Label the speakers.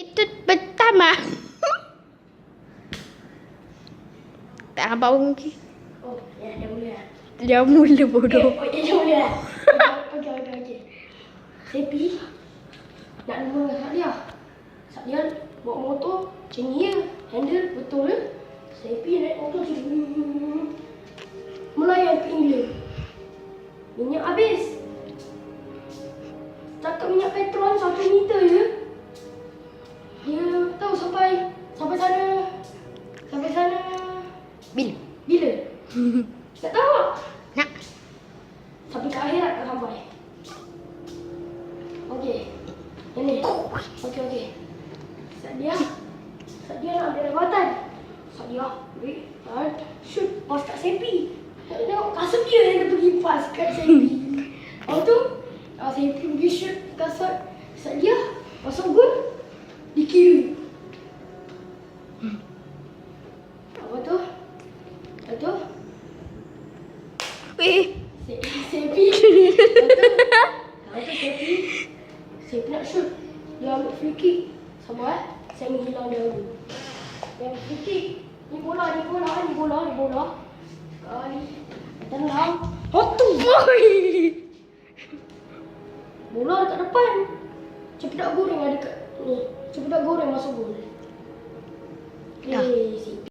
Speaker 1: Itu pertama. tak apa mungkin.
Speaker 2: Oh, ya, dah mula.
Speaker 1: Dia mula bodoh.
Speaker 2: Oh, ya, dah mula. Okey, okey, okey. Sepi. Nak nama Kak Dia. Kak Dia bawa motor macam ni. Handle betul je. Sepi naik motor macam ni. Melayan ke England. Minyak habis. Cakap minyak petrol satu liter je. Dia
Speaker 1: Bila?
Speaker 2: Bila? Tak tahu tak?
Speaker 1: Nak.
Speaker 2: Sampai ke akhirat tak sampai. Okey. Ini. Okey, okey. Sadia. Sadia nak ambil rawatan. Sadia. Wait. Ha, shoot. Pas kat Sepi. Nak Tengok kasut dia yang dia pergi pas kat Sepi. Lepas tu, ah, Sepi pergi shoot kasut Sadia. Masuk gol. Dikira. Apa tu? Apa tu?
Speaker 1: Weh.
Speaker 2: Se- Sepi. Lepas tu, lepas tu Sepi. Sepi nak shoot. Dia ambil free kick. Sama eh. Saya menghilang dia dulu. Yang free kick. Ni bola, ni bola, ni bola, ni bola. Sekali. Tendang. Hotu.
Speaker 1: Boy.
Speaker 2: Bola dekat depan. Cepedak goreng ada kat ni. Cepedak goreng masuk gol.
Speaker 1: Dah.
Speaker 2: Eh.